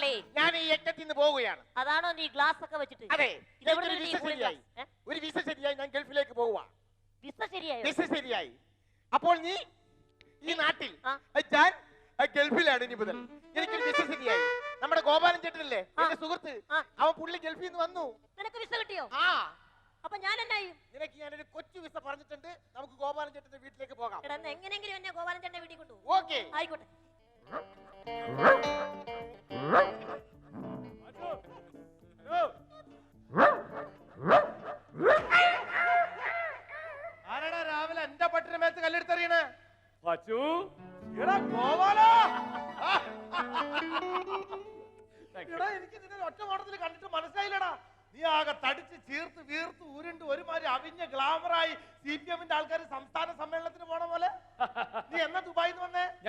പോകാറില്ലേ ഞാൻ ഈ യജ്ഞത്തിൽ നിന്ന് പോവുകയാണ്. അതാണോ നീ ഗ്ലാസ് ഒക്കെ വെച്ചിട്ട്? അതെ ഇതെവിടെ നിന്ന് വിസ ശരിയായി. ഒരു വിസ ശരിയായി ഞാൻ ഗൾഫിലേക്ക് പോവുക വിസ ശരിയായി? വിസ ശരിയായി. അപ്പോൾ നീ ഈ നാട്ടിൽ ഞാൻ ഗൾഫിലാണ് ഇനി മുതൽ. എനിക്ക് വിസ ശരിയായി. നമ്മുടെ ഗോപാലൻ ചേട്ടനല്ലേ. എന്റെ സുഹൃത്ത്. അവൻ പുള്ളി ഗൾഫിൽ നിന്ന് വന്നു. നിനക്ക് വിസ കിട്ടിയോ? ആ. അപ്പൊ ഞാൻ എന്നായി നിനക്ക് ഞാൻ ഒരു കൊച്ചു വിസ പറഞ്ഞിട്ടുണ്ട്. നമുക്ക് ഗോപാലൻ ചേട്ടന്റെ വീട്ടിലേക്ക് പോകാം. എങ്ങനെയെങ്കിലും എന്നെ ഗോപാലൻ ചേട്ടന്റെ വീട്ടിൽ കൊണ്ടുപോകും. ഓക്കെ. ആയിക്കോട്ടെ.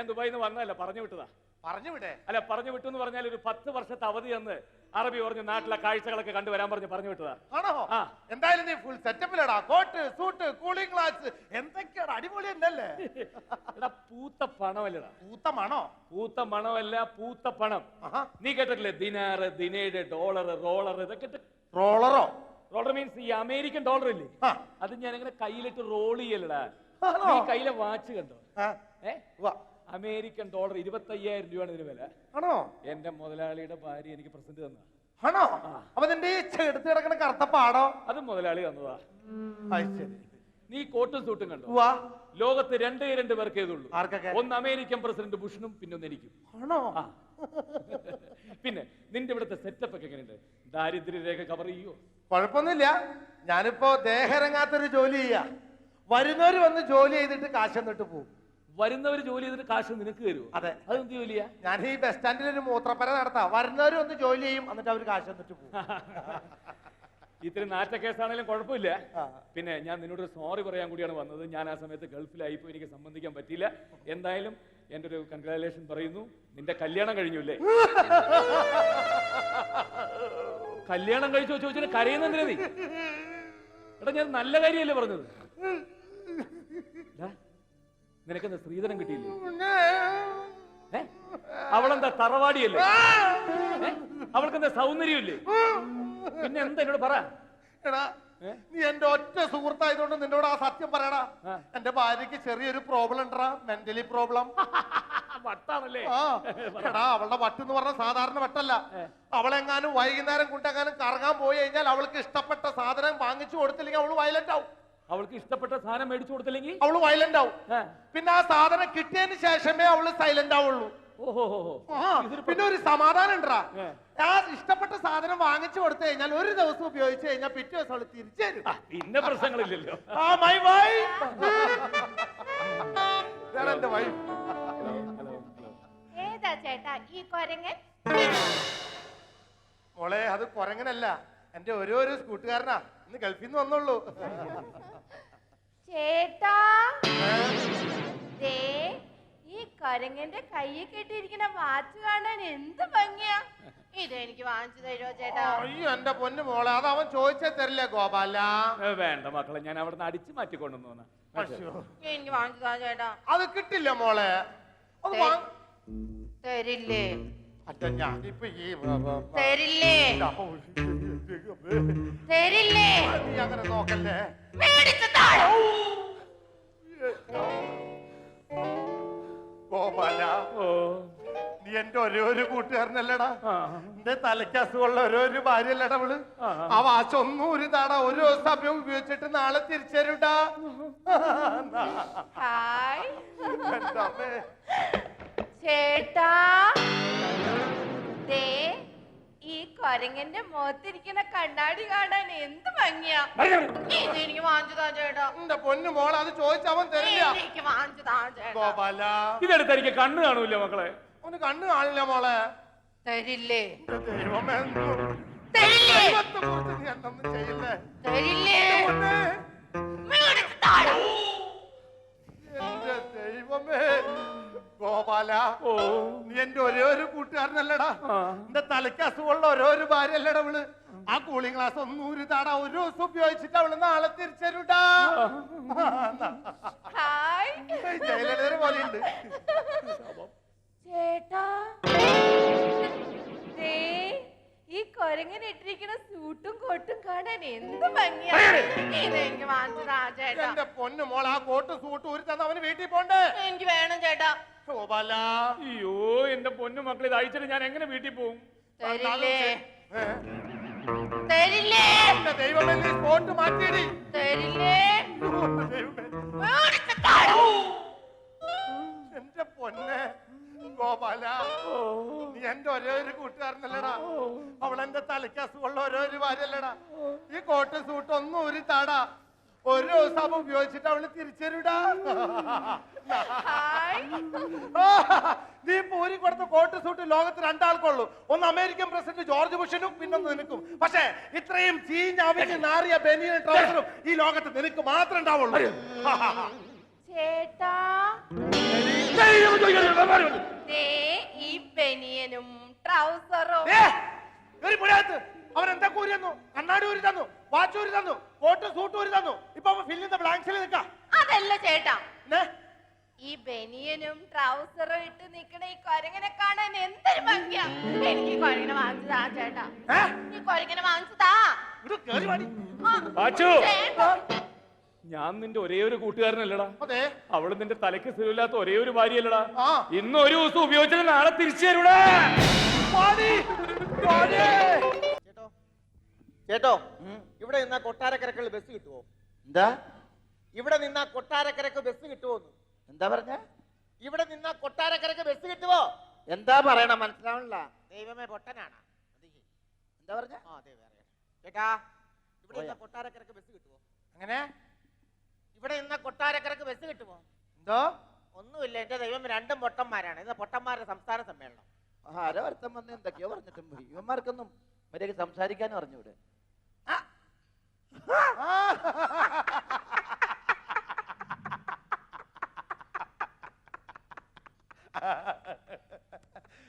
ഞാൻ ദുബായിൽ നിന്ന് വന്നതല്ല പറഞ്ഞു വിട്ടതാ. പറഞ്ഞു വിട്ടേ? അല്ല പറഞ്ഞു വിട്ടു എന്ന് പറഞ്ഞാൽ ഒരു പത്ത് വർഷത്തെ അവധി എന്ന് അറബി പറഞ്ഞു നാട്ടിലെ കാഴ്ചകളൊക്കെ കണ്ടുവരാൻ പറഞ്ഞു പറഞ്ഞു വിട്ടതാ. ആണോ? ആ. എന്തായാലും നീ ഫുൾ സെറ്റപ്പിലടാ കോട്ട് സൂട്ട് കൂളിംഗ് ഗ്ലാസ് എന്തൊക്കെയാണ് അടിപൊളി എന്നല്ലേ എടാ പൂത്ത പണമല്ലടാ. പൂത്തമാണോ പൂത്ത മണമല്ല പൂത്ത പണം. നീ കേട്ടിട്ടില്ലേ? ദിനാറ് ദിനേഡ് ഡോളർ റോളർ ഇതൊക്കെ റോളറോ? റോളർ മീൻസ് ഈ അമേരിക്കൻ ഡോളർ ഇല്ലേ? അത് ഞാൻ ഇങ്ങനെ കയ്യിലിട്ട് റോൾ ചെയ്യലടാ. നീ കയ്യിലെ വാച്ച് കണ്ടോ? ഏ? ഉവ്വ. അമേരിക്കൻ ഡോളർ ഇരുപത്തി അയ്യായിരം രൂപയാണ് ഇതിന് വില. ആണോ? എന്റെ മുതലാളിയുടെ ഭാര്യ എനിക്ക് പ്രസന്റ് തന്ന ആണോ? അപ്പൊ നിന്റെ ഈ ചെടുത്ത് കിടക്കണ കറുത്ത പാടോ? അത് മുതലാളി തന്നതാ. അത് ശരി. നീ കോട്ടും സൂട്ടും കണ്ടോ? വാ ലോകത്ത് രണ്ടേ രണ്ട് പേർക്കേ ഇതുള്ളൂ. ആർക്കൊക്കെ? ഒന്ന് അമേരിക്കൻ പ്രസിഡന്റ് ബുഷനും പിന്നെ ഒന്ന് എനിക്കും. ആണോ? ആ. പിന്നെ നിന്റെ ഇവിടുത്തെ സെറ്റപ്പ് ഒക്കെ എങ്ങനെയുണ്ട്? ദാരിദ്ര്യരേഖ കവർ ചെയ്യോ? കുഴപ്പമൊന്നുമില്ല. ഞാനിപ്പോ ദേഹരങ്ങാത്തൊരു ജോലി ചെയ്യാ. വരുന്നവര് വന്ന് ജോലി ചെയ്തിട്ട് കാശ് എന്നിട്ട് പോകും വരുന്നവർ ജോലി ചെയ്തിട്ട് കാശ് നിനക്ക് തരുമോ അതെ. അതെന്ത് ജോലിയാ? ഞാൻ ഈ ബസ് സ്റ്റാൻഡിൽ ഒരു മൂത്രപ്പര നടത്താം. വരുന്നവര് ഒന്ന് ജോലി ചെയ്യും എന്നിട്ട് അവർ കാശ് തന്നിട്ട് പോകും. ഇത്തിരി നാറ്റ കേസാണെങ്കിലും കുഴപ്പമില്ല. പിന്നെ ഞാൻ നിന്നോട് സോറി പറയാൻ കൂടിയാണ് വന്നത്. ഞാൻ ആ സമയത്ത് ഗൾഫിലായിപ്പോ എനിക്ക് സംബന്ധിക്കാൻ പറ്റിയില്ല. എന്തായാലും എന്റെ ഒരു കൺഗ്രാലേഷൻ പറയുന്നു. നിന്റെ കല്യാണം കഴിഞ്ഞില്ലേ കല്യാണം കഴിച്ചു വെച്ചിട്ട് കരയുന്നെന്തിനാ നീ? എടാ ഞാൻ നല്ല കാര്യമല്ലേ പറഞ്ഞത്? നിനക്കെന്താ സ്ത്രീധനം കിട്ടിയില്ലേ? അവളെന്താ തറവാടിയല്ലേ? അവൾക്കെന്താ സൗന്ദര്യമില്ലേ? പിന്നെ എന്താ എന്നോട് പറ? നീ എന്റെ ഒറ്റ സുഹൃത്തായതുകൊണ്ട് നിന്നോട് ആ സത്യം പറയടാ. ആ. എന്റെ ഭാര്യക്ക് ചെറിയൊരു പ്രോബ്ലം ഉണ്ടടാ മെന്റലി പ്രോബ്ലം വട്ടാണല്ലേ? എടാ അവളുടെ വട്ട് എന്ന് പറഞ്ഞ സാധാരണ വട്ടല്ല. അവളെങ്ങാനും വൈകുന്നേരം കൊണ്ടെങ്ങാനും കറങ്ങാൻ പോയി കഴിഞ്ഞാൽ അവൾക്ക് ഇഷ്ടപ്പെട്ട സാധനം വാങ്ങിച്ചു കൊടുത്തില്ലെങ്കിൽ അവൾ വയലന്റ് ആവും. അവൾക്ക് ഇഷ്ടപ്പെട്ട സാധനം മേടിച്ചു കൊടുത്തില്ലെങ്കിൽ? അവൾ വയലന്റ് ആവും. പിന്നെ ആ സാധനം കിട്ടിയതിന് ശേഷമേ അവൾ സൈലന്റ് ആവുള്ളൂ. പിന്നെ ഒരു സമാധാനം ഉണ്ടാ ആ ഇഷ്ടപ്പെട്ട സാധനം വാങ്ങിച്ചു കൊടുത്തു കഴിഞ്ഞാൽ ഒരു ദിവസം ഉപയോഗിച്ചു കഴിഞ്ഞാൽ പിറ്റേ ദിവസം അവൾ തിരിച്ചു തരും. പിന്നെ പ്രശ്നങ്ങളില്ലല്ലോ. ആ മൈ വൈഫ് എന്റെ ഏതാ ചേട്ടാ ഈ കൊരങ്ങൻ? മോളെ അത് കൊരങ്ങനല്ല. എന്റെ ഓരോരോ കൂട്ടുകാരനാ ഇന്ന് ഗൾഫിൽ നിന്ന് വന്നുള്ളൂ ചേട്ടാ. ദേ ഈ കൊരങ്ങന്റെ കയ്യിൽ കെട്ടിയിരിക്കുന്ന വാച്ച് കാണാൻ എന്ത് ഭംഗിയാ. ഇത് എനിക്ക് വാങ്ങിച്ചു തരുമോ ചേട്ടാ? അയ്യോ എന്റെ പൊന്നു മോളെ അത് അവൻ ചോദിച്ചേ തരില്ല ഗോപാല? വേണ്ട മക്കളെ ഞാൻ അവിടെ നിന്ന് അടിച്ചു മാറ്റിക്കൊണ്ടു എനിക്ക് വാങ്ങിച്ചു താ ചേട്ടാ. അത് കിട്ടില്ല മോളെ. അത് തരില്ലേ? ഞാനിപ്പോ ഈ തരില്ലേ? തരില്ലേ? നീ അങ്ങനെ നോക്കല്ലേ. മേടിച്ചു താഴെ. ഗോപാല ഓ. നീ എന്റെ ഒരേ ഒരു കൂട്ടുകാരനല്ലടാ. ആ. എന്റെ തലയ്ക്ക് അസുഖമുള്ള ഓരോ ഒരു ഭാര്യയല്ലടാ അവൾ. ആ. ആ ഒന്നും ഒരു താടാ ഒരു സമയം ഉപയോഗിച്ചിട്ട് നാളെ തിരിച്ചരുടാ ഹായ്. ചേട്ടാ. കൊരങ്ങന്റെ മുഖത്തിരിക്കുന്ന കണ്ണാടി കാണാൻ എന്ത് ഭംഗിയാ? ഇത് എനിക്ക് വാങ്ങിച്ചു താ ചേട്ടാ. എന്റെ പൊന്നു മോളെ അത് ചോദിച്ച അവൻ തരില്ല. എനിക്ക് വാങ്ങിച്ചു താ ചേട്ടാ. ഗോപാല. ഇതെടുത്ത് എനിക്ക് കണ്ണ് കാണൂല മക്കളെ? ഒന്ന് കണ്ണു കാണില്ല മോളെ. തരില്ലേ? എന്റെ ദൈവമേ തരില്ലേ? ദൈവത്തെ കുറിച്ച് നീ എന്തൊന്നും ചെയ്യില്ലേ തരില്ലേ? പൊന്നേ, മേടിച്ചു താഴെ. എന്റെ ദൈവമേ. ഗോപാല ഓ. നീ എന്റെ ഒരേ ഒരു കൂട്ടുകാരനല്ലടാ. എന്റെ തലയ്ക്ക് അസുഖമുള്ള ഓരോ ഒരു ഭാര്യ അല്ലടാ അവൾ. ആ കൂളിംഗ് ഗ്ലാസ് ഒന്നും ഒരു താടാ ഒരു ദിവസം ഉപയോഗിച്ചിട്ട് അവൾ നാളെ തിരിച്ചരുടാ. ഹായ് ജയലളിത പോലെ ഉണ്ട് ചേട്ടാ. ദേ കൊരങ്ങനെ ഇട്ടിരിക്കുന്ന സൂട്ടും കോട്ടും കാണാൻ എന്ത് ഭംഗിയാണ് ഇത് എനിക്ക് വാങ്ങിച്ചതാ ചേട്ടാ. എന്റെ പൊന്നു മോൾ ആ കോട്ട് സൂട്ട് ഊരി തന്ന അവന് വീട്ടിൽ പോണ്ടേ? എനിക്ക് വേണം ചേട്ടാ. അയ്യോ എന്റെ പൊന്നു മക്കൾ ഇത് അയച്ചിട്ട് ഞാൻ എങ്ങനെ വീട്ടിൽ പോകും തരില്ലേ? ഏ? തരില്ലേ? എന്റെ ദൈവമേ നീ കോട്ട് മാറ്റിയിടി. തരില്ലേ? ദൈവമേ. മേടിച്ച് തരൂ. എന്റെ പൊന്നെ ഗോപാല. നീ എന്റെ ഒരേ ഒരു കൂട്ടുകാരനല്ലടാ. അവളെന്റെ തലയ്ക്ക് അസുഖമുള്ള ഓരോ ഒരു ഭാര്യല്ലടാ ഈ കോട്ട് സൂട്ട് ഒന്നും ഒരു താടാ ഒരു ദിവസം അവ ഉപയോഗിച്ചിട്ട് അവൾ തിരിച്ചരുടാ. നീ പൂരി കൊടുത്ത കോട്ട് സൂട്ട് ലോകത്ത് രണ്ടാൾക്കുള്ളൂ. ഒന്ന് അമേരിക്കൻ പ്രസിഡന്റ് ജോർജ് ബുഷനും പിന്നൊന്ന് നിനക്കും. പക്ഷേ ഇത്രയും ചീഞ്ഞ അവിഞ്ഞ് നാറിയ ബെനിയൻ ട്രൗസറും ഈ ലോകത്ത് നിനക്ക് മാത്രം ഉണ്ടാവുള്ളൂ. ചേട്ടാ. ഈ ബനിയനും ട്രൗസറും. ഒരു പുരാത്ത് അവൻ എന്താ കൂരി തന്നു? കണ്ണാടി ഊരി തന്നു വാച്ച് ഊരി തന്നു കോട്ട് സൂട്ട് ഊരി തന്നു. ഇപ്പൊ അവൻ ഫില്ലിന്റെ ബ്ലാങ്ക്സിൽ നിൽക്കാം അതല്ല ചേട്ടാ? ഈ ബനിയനും ട്രൗസറും ഇട്ട് നിക്കണ ഈ കൊരങ്ങനെ കാണാൻ എന്തൊരു ഭംഗിയാ. എനിക്ക് ഈ കൊരങ്ങനെ വാങ്ങിച്ചതാ ചേട്ടാ. ഈ കൊരങ്ങനെ വാങ്ങിച്ചതാ ഞാൻ നിന്റെ ഒരേ ഒരു കൂട്ടുകാരനല്ലടാ. അവൾ നിന്റെ തലയ്ക്ക് സ്ഥിരമില്ലാത്ത ഒരേ ഒരു ഭാര്യയല്ലടാ. ഇന്ന് ഒരു ദിവസം ഉപയോഗിച്ചത് നാളെ തിരിച്ചു തരൂടാ. വാടി, വാടി. ചേട്ടോ ചേട്ടോ ഇവിടെ നിന്നാ കൊട്ടാരക്കരക്കുള്ള ബസ് കിട്ടുമോ എന്താ? ഇവിടെ നിന്നാ കൊട്ടാരക്കരക്ക് ബസ് കിട്ടുമോ എന്താ പറഞ്ഞ? ഇവിടെ നിന്നാ കൊട്ടാരക്കരക്ക് ബസ് കിട്ടുമോ എന്താ പറയണ? മനസ്സിലാവണില്ല. ദൈവമേ പൊട്ടനാണ്. എന്താ പറഞ്ഞ? ആ ദൈവം ചേട്ടാ ഇവിടെ. നിന്നാ കൊട്ടാരക്കരക്ക് ബസ് കിട്ടുമോ അങ്ങനെ ഇവിടെ നിന്നാ കൊട്ടാരക്കരക്ക് ബസ് കിട്ടുമോ എന്തോ? ഒന്നുമില്ല എന്റെ ദൈവം രണ്ടും പൊട്ടന്മാരാണ്. ഇത് പൊട്ടന്മാരുടെ സംസ്ഥാന സമ്മേളനം. ആരോ അർത്ഥം വന്ന് എന്തൊക്കെയോ പറഞ്ഞിട്ടും ഇവന്മാർക്കൊന്നും മര്യാദ സംസാരിക്കാനും അറിഞ്ഞൂടെ?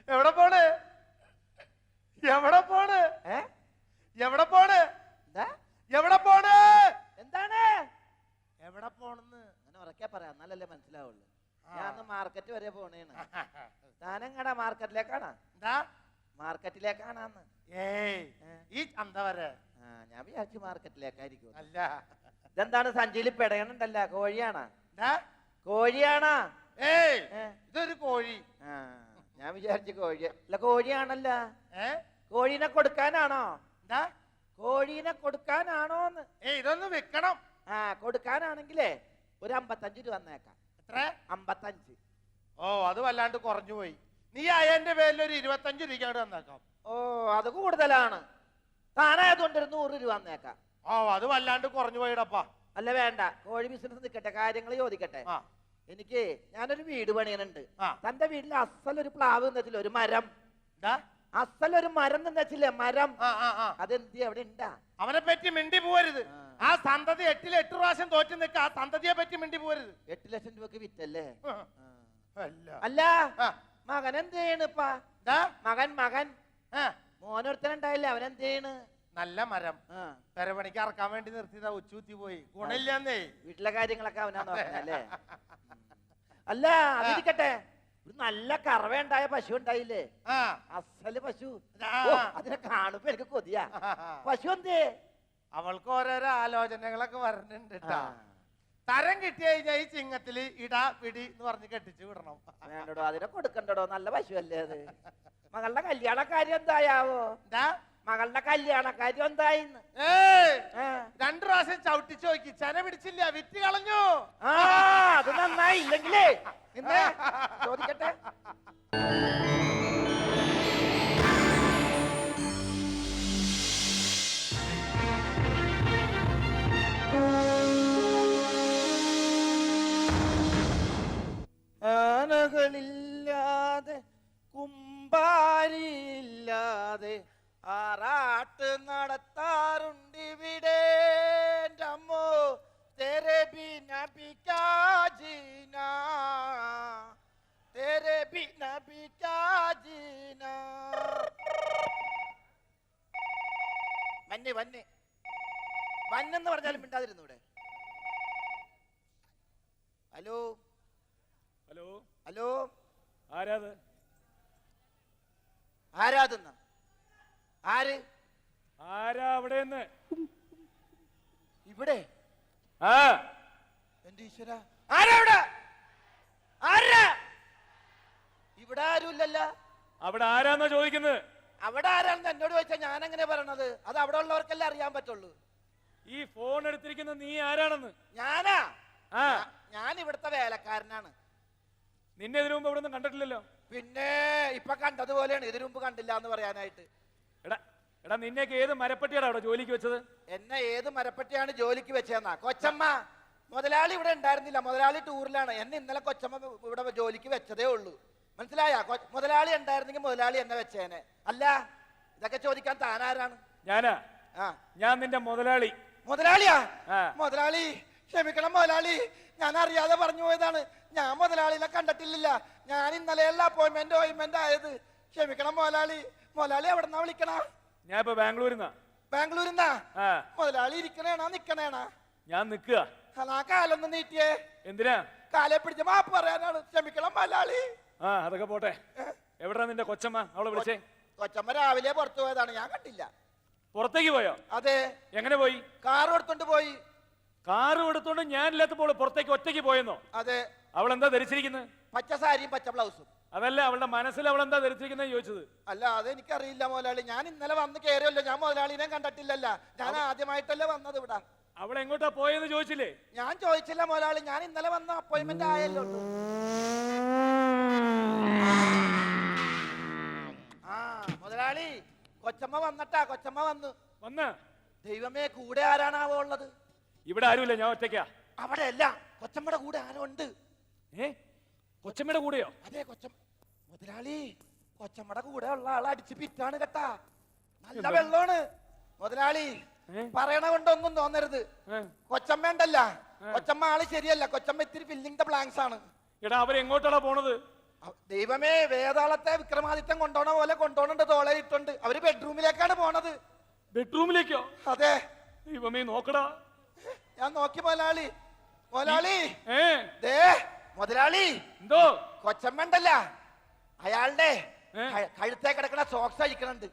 എവിടെ പോണ്? എവിടെ പോണ്? എവിടെ പോണ്? എവിടെ പോണ്? എന്താണ്? എവിടെ പോണെന്ന്? അങ്ങനെ ഉറക്കെ പറയാം. എന്നാലല്ലേ മനസ്സിലാവുള്ളൂ. ഞാൻ മാർക്കറ്റ് വരെ പോണേണ് താനെങ്ങടാ മാർക്കറ്റിലേക്കാണാ എന്താ? മാർക്കറ്റിലേക്കാണാന്ന്. ഏയ് ഈ ചന്ത വരെ. ആ ഞാൻ വിചാരിച്ചു മാർക്കറ്റിലേക്കായിരിക്കും. അല്ല. ഇതെന്താണ് സഞ്ചിയിൽ പെടയണുണ്ടല്ല കോഴിയാണാ? കോഴിയാണാ? ഏയ് ഏ? ഇതൊരു കോഴി. ആ ഞാൻ വിചാരിച്ചു കോഴി. അല്ല കോഴിയാണല്ല. ഏ? കോഴീനെ കൊടുക്കാനാണോ? എന്താ? കോഴീനെ കൊടുക്കാനാണോന്ന്. ഏയ് ഇതൊന്ന് വെക്കണം ആ കൊടുക്കാനാണെങ്കിലേ ഒരു അമ്പത്തഞ്ച് രൂപ വന്നേക്കാം എത്ര? അമ്പത്തഞ്ച്. ഓ അത് വല്ലാണ്ട് കുറഞ്ഞു പോയി. നീ അയന്റെ പേരിൽ ഒരു ഇരുപത്തഞ്ച് രൂപ തന്നേക്കാം. ഓ അത് കൂടുതലാണ്. താനായതുകൊണ്ട് ഒരു നൂറ് രൂപ വന്നേക്കാം ഓ അത് വല്ലാണ്ട് കുറഞ്ഞു പോയിടപ്പാ. അല്ല വേണ്ട. കോഴി ബിസിനസ് നിൽക്കട്ടെ കാര്യങ്ങൾ ചോദിക്കട്ടെ. ആ. എനിക്ക് ഞാനൊരു വീട് പണിയനുണ്ട് ആ. തന്റെ വീട്ടിൽ അസലൊരു പ്ലാവ് നിന്നില്ല ഒരു മരം. എന്താ? അസലൊരു മരം നിന്നില്ലേ മരം? ആ ആ ആ. അതെന്തി അവിടെ ഉണ്ടാ അവനെ പറ്റി മിണ്ടി പോവരുത്. ആ. ആ സന്തതി എട്ടിൽ എട്ട് പ്രാവശ്യം തോറ്റു നിൽക്ക ആ സന്തതിയെ പറ്റി മിണ്ടി പോവരുത്. എട്ട് ലക്ഷം രൂപക്ക് വിറ്റല്ലേ? ആ. ആ. അല്ല. അല്ല. ആ. മകൻ എന്ത് ചെയ്യണിപ്പാ ദാ മകൻ മകൻ. ആ, മോനൊരുത്തനുണ്ടായില്ലേ? അവൻ ചെയ്യണ് നല്ല മരം. പെരപണിക്ക് ഇറക്കാൻ വേണ്ടി നിർത്തിയതാ ഉച്ചൂത്തി പോയി. ഗുണില്ലെന്നേ വീട്ടിലെ കാര്യങ്ങളൊക്കെ അവനാ നോക്കണല്ലേ അല്ല അതിരിക്കട്ടെ. ഒരു നല്ല കറവയുണ്ടായ പശു ഉണ്ടായില്ലേ അസൽ പശു. അതിനെ കാണുമ്പോ എനിക്ക് കൊതിയാ. പശു എന്തേ? അവൾക്ക് ഓരോരോ ആലോചനകളൊക്കെ വരണുണ്ട്. തരം കിട്ടി കഴിഞ്ഞാൽ ഈ ചിങ്ങത്തിൽ ഇടാ പിടി എന്ന് പറഞ്ഞ് കെട്ടിച്ചു വിടണം. വേണ്ടടോ അതിനെ കൊടുക്കണ്ടടോ നല്ല പശുവല്ലേ അത്? മകളുടെ കല്യാണ കാര്യം എന്തായാവോ? എന്താ? മകളുടെ കല്യാണ കാര്യം എന്തായിന്ന്. രണ്ടു പ്രാവശ്യം ചവിട്ടിച്ചു നോക്കി ചെന പിടിച്ചില്ല വിറ്റ് കളഞ്ഞു. ആ അത് നന്നായി ഇല്ലെങ്കിലേ. നിന്നെ ചോദിക്കട്ടെ? ആനകളില്ലാതെ കുമ്പാരിയില്ലാതെ ആറാട്ട് നടത്താറുണ്ട് ഇവിടെ. അമ്മോ തെരെ ബിന ബിക്കാജീന തെരെ ബിന ബിക്കാജീന വന്നെ വന്നെ. വന്നെന്ന് പറഞ്ഞാലും മിണ്ടാതിരുന്നു ഇവിടെ ഹലോ? ഹലോ? ആരാത്? ആരാതെന്ന? ആര്? ആരാ അവിടെ ഇവിടെ? ആ. എന്റെ ഈശ്വര. ആരാ ഇവിടെ ആരാ? ഇവിടെ ആരുമില്ലല്ലോ അവിടെ ആരാന്നാ ചോദിക്കുന്നത് അവിടെ ആരാണെന്ന് എന്നോട് ചോദിച്ചാൽ ഞാൻ എങ്ങനെ പറയണത്? അത് അവിടെ ഉള്ളവർക്കല്ലേ അറിയാൻ പറ്റുള്ളൂ. ഈ ഫോൺ എടുത്തിരിക്കുന്ന നീ ആരാണെന്ന്? ഞാനാ? ഞാൻ ഇവിടുത്തെ വേലക്കാരനാണ്. നിന്നെ ഇതിനു മുമ്പ് ഇവിടെ കണ്ടിട്ടില്ലല്ലോ. പിന്നെ ഇപ്പൊ കണ്ടതുപോലെയാണ് ഇതിനു മുമ്പ് കണ്ടില്ല എന്ന് പറയാനായിട്ട്. എടാ എടാ നിന്നെയൊക്കെ ഏത് മരപ്പട്ടിയാണ് അവിടെ ജോലിക്ക് വെച്ചത്? എന്നെ ഏത് മരപ്പട്ടിയാണ് ജോലിക്ക് വെച്ചതെന്നാ? കൊച്ചമ്മ മുതലാളി ഇവിടെ ഉണ്ടായിരുന്നില്ല. മുതലാളി ടൂറിലാണ്. എന്നെ ഇന്നലെ കൊച്ചമ്മ ഇവിടെ ജോലിക്ക് വെച്ചതേ ഉള്ളൂ. മനസ്സിലായ? മുതലാളി ഉണ്ടായിരുന്നെങ്കിൽ മുതലാളി എന്നെ വെച്ചേനെ. അല്ല ഇതൊക്കെ ചോദിക്കാൻ താനാരാണ്? ഞാനാ? ആ. ഞാൻ നിന്റെ മുതലാളി. മുതലാളിയാ? മുതലാളി ക്ഷമിക്കണം മുതലാളി. ഞാൻ അറിയാതെ പറഞ്ഞു പോയതാണ്. ഞാൻ മുതലാളിനെ കണ്ടിട്ടില്ല ഞാൻ ഇന്നലെ എല്ലാ അപ്പോയിന്റ്മെന്റ് ഓയിന്റ്മെന്റ് ആയത്. ക്ഷമിക്കണം മുതലാളി. മുതലാളി എവിടെന്നാ വിളിക്കണ? ഞാൻ ഇപ്പൊ ബാംഗ്ലൂരിന്നാ? ബാംഗ്ലൂരിന്നാ മുതലാളി ഇരിക്കണേണാ നിക്കണേണാ? ഞാൻ നിക്കുക അതാ കാലൊന്ന് നീട്ടിയേ. എന്തിനാ? കാലെ പിടിച്ച മാപ്പ് പറയാനാണ്. ക്ഷമിക്കണം മുതലാളി. ആ അതൊക്കെ പോട്ടെ. എവിടാ നിന്റെ കൊച്ചമ്മ? അവളെ വിളിച്ചേ. കൊച്ചമ്മ രാവിലെ പുറത്തു പോയതാണ്. ഞാൻ കണ്ടില്ല. പുറത്തേക്ക് പോയോ? അതെ. എങ്ങനെ പോയി? കാർ എടുത്തോണ്ട് പോയി. കാറും എടുത്തോണ്ട് ഞാനില്ലാത്തപ്പോൾ പുറത്തേക്ക് ഒറ്റയ്ക്ക് പോയെന്നോ? അതെ. അവൾ എന്താ ധരിച്ചിരിക്കുന്നത്? പച്ച സാരിയും പച്ച ബ്ലൗസും. അതല്ല അവളുടെ മനസ്സിൽ അവൾ എന്താ ധരിച്ചിരിക്കുന്നത് ചോദിച്ചത്? അല്ല അത് എനിക്കറിയില്ല മുതലാളി. ഞാൻ ഇന്നലെ വന്ന് കയറിയല്ലോ ഞാൻ മുതലാളിനെ കണ്ടിട്ടില്ലല്ല. ഞാൻ ആദ്യമായിട്ടല്ലേ വന്നത് ഇവിടെ. അവൾ എങ്ങോട്ടാ പോയെന്ന് ചോദിച്ചില്ലേ? ഞാൻ ചോദിച്ചില്ല മുതലാളി. ഞാൻ ഇന്നലെ വന്ന അപ്പോയിന്റ്മെന്റ് ആയല്ലോ ആ മുതലാളി കൊച്ചമ്മ വന്നട്ടാ കൊച്ചമ്മ വന്നു. വന്ന്? ദൈവമേ കൂടെ ആരാണാവോ ഉള്ളത് ഇവിടെ ആരുമില്ല ഞാൻ ഒറ്റയ്ക്കാ. അവിടെ അല്ല കൊച്ചമ്മയുടെ കൂടെ ആരോ ഉണ്ട് ഏ? കൊച്ചമ്മയുടെ കൂടെയോ? അതെ കൊച്ചമ്മ മുതലാളി കൊച്ചമ്മയുടെ കൂടെ ഉള്ള ആളെ അടിച്ച് പിറ്റാണ് കേട്ടാ. നല്ല? വെള്ളമാണ്. മുതലാളി പറയണ കൊണ്ടൊന്നും തോന്നരുത്? കൊച്ചമ്മ ഉണ്ടല്ല. കൊച്ചമ്മ ആൾ ശരിയല്ല. കൊച്ചമ്മ ഇത്തിരി ഫില്ലിംഗ് ദ ബ്ലാങ്ക്സ് ആണ്. എടാ അവരെങ്ങോട്ടാണ് പോണത്? ദൈവമേ വേതാളത്തെ വിക്രമാദിത്യം കൊണ്ടോണ പോലെ കൊണ്ടോണുണ്ട് തോളയിട്ടുണ്ട് അവർ ബെഡ്റൂമിലേക്കാണ് പോണത്. ബെഡ്റൂമിലേക്കോ അതെ. ദൈവമേ നോക്കടാ. ഞാൻ നോക്കി മുതലാളി. മുതലാളി. ഏ? ദേ മുതലാളി എന്തോ? കൊച്ചമ്മണ്ടല്ല അയാളുടെ ഏ? ക- കഴുത്തേ കിടക്കണ സോക്സ് അഴിക്കണുണ്ട്.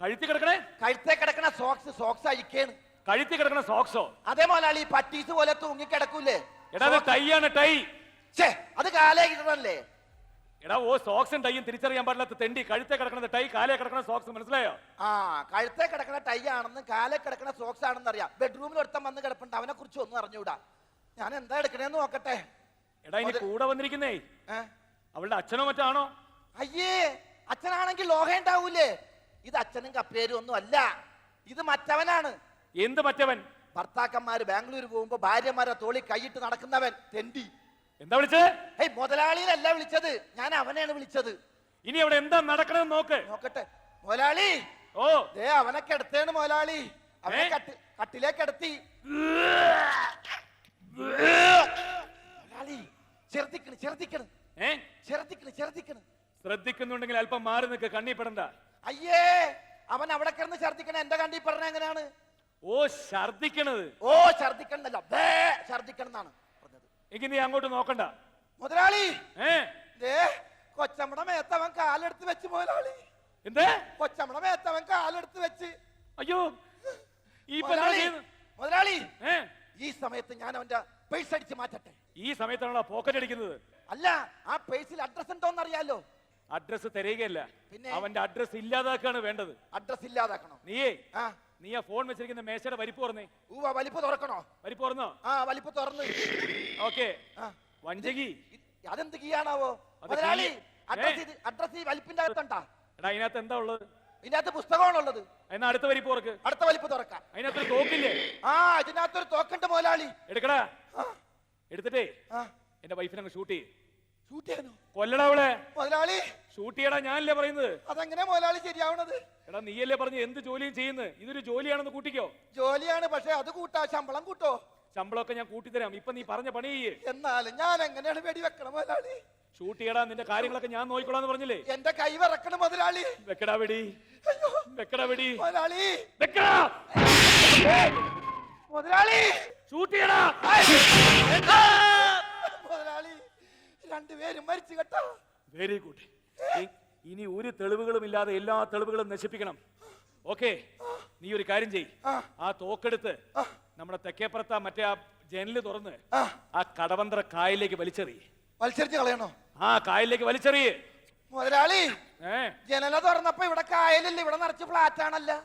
കഴുത്തി കിടക്കണേ? കഴുത്തേ കിടക്കണ സോക്സ് സോക്സ് അഴിക്കേണ്. കഴുത്തി കിടക്കണ സോക്സോ അതേ മുതലാളി പട്ടീസ് പോലെ തൂങ്ങി കിടക്കൂലേ? എടാ അത് ടൈയാണ് ടൈ. ഛേ അത് കാലേ കിട്ടണല്ലേ? എടാ ഓ സോക്സും ടൈയും തിരിച്ചറിയാൻ പാടില്ലാത്ത തെണ്ടി. കഴുത്തെ കിടക്കണത് ടൈ കാലേ കിടക്കണ സോക്സ് മനസ്സിലായോ? ആ കഴുത്തേ കിടക്കണ ടൈ ആണെന്ന് കാലേ കിടക്കണ സോക്സ് ആണെന്ന് അറിയാം ബെഡ്റൂമിൽ ഒരുത്തം വന്ന് കിടപ്പുണ്ട്. അവനെ കുറിച്ച് ഒന്നും അറിഞ്ഞൂടാ. ഞാൻ എന്താ എടുക്കണേന്ന് നോക്കട്ടെ. എടാ ഇനി കൂടെ വന്നിരിക്കുന്നേ. അവളുടെ അച്ഛനോ മറ്റാണോ? അയ്യേ അച്ഛനാണെങ്കിൽ ലോഹ ഉണ്ടാവൂലേ ഇത് അച്ഛനും കപ്പേരും ഒന്നും അല്ല. ഇത് മറ്റവനാണ്. എന്ത് മറ്റവൻ? ഭർത്താക്കന്മാര് ബാംഗ്ലൂർ പോകുമ്പോ ഭാര്യമാരെ തോളി കൈയിട്ട് നടക്കുന്നവൻ തെണ്ടി. എന്താ വിളിച്ചത് ഏയ് മുതലാളിയിലല്ല വിളിച്ചത്. ഞാൻ അവനെയാണ് വിളിച്ചത്. ഇനി അവിടെ എന്താ നടക്കണെന്ന് നോക്ക്. നോക്കട്ടെ. മുതലാളി! ഓ. ദേ അവനെ കിടത്തേണ് മുതലാളി. അവനെ കട്ടിലേക്ക് കിടത്തി മുതലാളി ചെറുതിക്കണ് ചെറുതിക്കണ് ഏ? ചെറുതിക്കണ് ചെറുതിക്കണ് ശ്രദ്ധിക്കുന്നുണ്ടെങ്കിൽ അല്പം മാറി നിൽക്ക് കണ്ണി പെടണ്ട. അയ്യേ അവൻ അവിടെ കിടന്ന് ഛർദിക്കണ എന്റെ കണ്ടി പറഞ്ഞ എങ്ങനെയാണ്? ഓ ഛർദിക്കണത്. ഓ ഛർദിക്കണല്ല ബേ ഛർദിക്കണം എന്നാണ് പറഞ്ഞത്. എങ്കിൽ നീ അങ്ങോട്ട് നോക്കണ്ട. മുതലാളി ഏ? ദേ കൊച്ചമ്മടെ മേത്തവൻ കാലെടുത്ത് വെച്ച് മുതലാളി. എന്തേ? കൊച്ചമ്മടെ മേത്തവൻ കാലെടുത്ത് വെച്ച്. അയ്യോ ഈ മുതലാളി മുതലാളി ഈ സമയത്ത് ഞാൻ അവന്റെ പേഴ്സ് അടിച്ച് മാറ്റട്ടെ. ഈ സമയത്താണോ പോക്കറ്റ് അടിക്കുന്നത്? അല്ല ആ പേഴ്സിൽ അഡ്രസ് ഉണ്ടോന്ന് അറിയാലോ. അഡ്രസ് തരികയല്ല. പിന്നെ? അവന്റെ അഡ്രസ് ഇല്ലാതാക്കാണ് വേണ്ടത്. അഡ്രസ് ഇല്ലാതാക്കണോ? നീയേ ആ. നീ ആ ഫോൺ വെച്ചിരിക്കുന്ന മേശയുടെ വലിപ്പ് പറഞ്ഞേ ഊവ വലിപ്പ് തുറക്കണോ? വലിപ്പ് പറഞ്ഞോ ആ വലിപ്പ് തുറന്ന്. ഓക്കെ ആ. വഞ്ചകി. ഇത് അതെന്ത് കീയാണാവോ? അത് മുതലാളി അഡ്രസ് ഇത് അഡ്രസ് ഈ വലിപ്പിന്റെ അകത്തുണ്ടാ? എടാ അതിനകത്ത് എന്താ ഉള്ളത്? ഇതിനകത്ത് പുസ്തകമാണുള്ളത്. എന്നാ അടുത്ത വലിപ്പ് തുറക്ക്. അടുത്ത വലിപ്പ് തുറക്കാം. അതിനകത്ത് തോക്കില്ലേ? ആ ഇതിനകത്തൊരു തോക്കുണ്ട് മുതലാളി. എടുക്കടാ. എടുത്തിട്ടേ. എന്റെ വൈഫിനെ അങ്ങ് ഷൂട്ട് ചെയ്യ്. ഷൂട്ട് ചെയ്യാനോ? കൊല്ലടാ അവളെ. മുതലാളി. ഷൂട്ട് ചെയ്യടാ ഞാനല്ലേ പറയുന്നത്? അതെങ്ങനെ മുതലാളി ശരിയാവണത്? എടാ നീയല്ലേ പറഞ്ഞു എന്ത് ജോലിയും ചെയ്യുന്നത്? ഇതൊരു ജോലിയാണെന്ന് കൂട്ടിക്കോ. ജോലിയാണ് പക്ഷെ അത് കൂട്ടാ ശമ്പളം കൂട്ടോ? ശമ്പളമൊക്കെ ഞാൻ കൂട്ടിത്തരാം. ഇപ്പൊ നീ പറഞ്ഞ പണി ചെയ്യേ. എന്നാലും ഞാൻ എങ്ങനെയാണ് വെടിവെക്കണം മുതലാളി? ഷൂട്ട് ചെയ്യടാ നിന്റെ കാര്യങ്ങളൊക്കെ ഞാൻ നോക്കിക്കോളാന്ന് പറഞ്ഞില്ലേ? എന്റെ കൈ വിറക്കണം മുതലാളി. വെക്കടാ വെടി. വെക്കടാ വെടി. മുതലാളി. വെക്കടാ. മുതലാളി. മുതലാളി രണ്ടുപേരും മരിച്ചു കേട്ടോ. വെരി ഗുഡ് ഇനി ഒരു തെളിവുകളും ഇല്ലാതെ എല്ലാ തെളിവുകളും നശിപ്പിക്കണം. ഓക്കെ നീ ഒരു കാര്യം ചെയ്. ആ. തോക്കെടുത്ത് നമ്മുടെ തെക്കേപ്പുറത്ത് മറ്റേ ആ ജനൽ തുറന്ന് ആ. കടവന്ത്ര കായലിലേക്ക് വലിച്ചെറി. വലിച്ചെറിഞ്ഞ് കളയണോ? ആ കായലിലേക്ക് വലിച്ചെറിയ് മുതലാളി ജനല തുറന്നപ്പോ ഇവിടെ കായലില്ല ഇവിടെ നിറച്ച് ഫ്ലാറ്റ് ആണല്ലേ.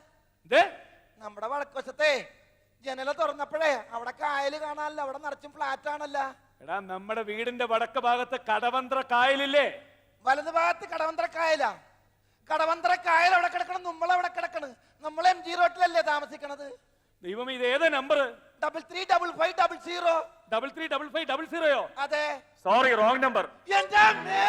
നമ്മുടെ വടക്കുവശത്തെ ജനല തുറന്നപ്പോഴേ അവിടെ കായൽ കാണാനല്ല അവിടെ നിറച്ചും ഫ്ലാറ്റ് ആണല്ല. എടാ നമ്മുടെ വീടിന്റെ വടക്ക് ഭാഗത്ത് കടവന്ത്ര കായലില്ലേ? വലത് ഭാഗത്ത് കടവന്ത്ര കായലാ. കടവന്ത്ര കായൽ അവിടെ കിടക്കണം നമ്മൾ അവിടെ കിടക്കണ്. നമ്മൾ എം ജി റോട്ടിലല്ലേ താമസിക്കണത്. ദൈവം ഇത് ഏത് number double three double five double zero double three double five double സീറോയോ അതെ. സോറി റോങ് നമ്പർ അമ്മേ!